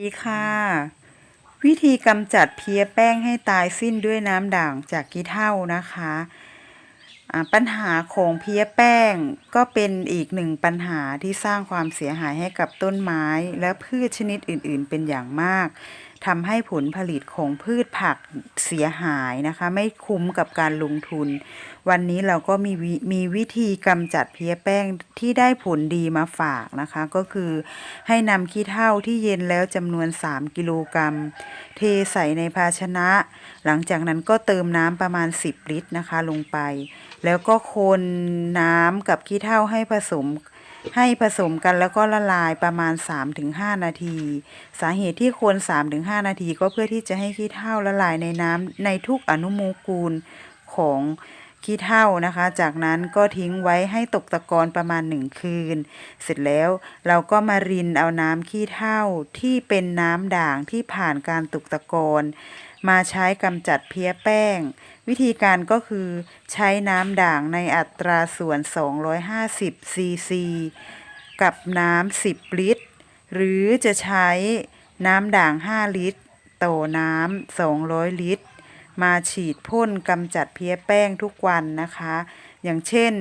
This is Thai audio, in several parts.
ดีค่ะ วิธีกำจัดเพี้ยแป้งให้ตายสิ้นด้วยน้ำด่างจากกีเท่านะคะปัญหาของเพี้ยแป้งก็เป็นอีกหนึ่งปัญหาที่สร้างความเสียหายให้กับต้นไม้ และพืชชนิดอื่น ๆ เป็นอย่างมาก ทำให้ผลผลิตของพืชผักเสียหายนะคะ ไม่คุ้มกับการลงทุน วันนี้เราก็มีวิมีวิธีกำจัดเพี้ยแป้งที่ได้ผลดีมาฝากนะคะ ก็คือให้นำขี้เถ้าที่เย็นแล้วจำนวน 3 กิโลกรัม เทใส่ในภาชนะ หลังจากนั้นก็เติมน้ำประมาณ 10 ลิตรนะคะลงไป แล้วก็คนน้ำกับขี้เถ้าให้ผสม ให้ผสมกันแล้วก็ละลายประมาณ 3-5 นาที สาเหตุที่คน3-5 นาทีก็เพื่อที่จะให้ขี้เถ้าละลายในน้ำในทุกอนุโมกูลของขี้เถ้านะคะ จากนั้นก็ทิ้งไว้ให้ตกตะกอนประมาณ 1 คืน เสร็จแล้วเราก็มารินเอาน้ำขี้เถ้าที่เป็นน้ำด่างที่ผ่านการตกตะกอน มาใช้กำจัดเพี้ยแป้ง วิธีการก็คือใช้น้ำด่างในอัตราส่วน 250 ซีซี กับน้ำ 10 ลิตร หรือจะใช้น้ำด่าง 5 ลิตรต่อน้ำ 200 ลิตร มาฉีดพ่นกำจัดเพี้ยแป้งทุกวันนะคะ อย่างเช่น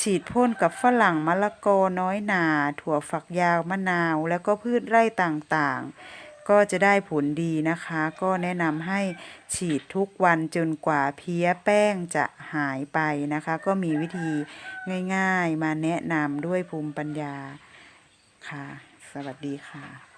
ฉีดพ่นกับฝรั่งมะละกอน้อยหนา ถั่วฝักยาวมะนาว แล้วก็พืชไร่ต่างๆ ก็จะได้ผลดีนะคะ ก็แนะนำให้ฉีดทุกวันจนกว่าเพี้ยแป้งจะหายไปนะคะ ก็มีวิธีง่ายๆมาแนะนำด้วยภูมิปัญญาค่ะ สวัสดีค่ะ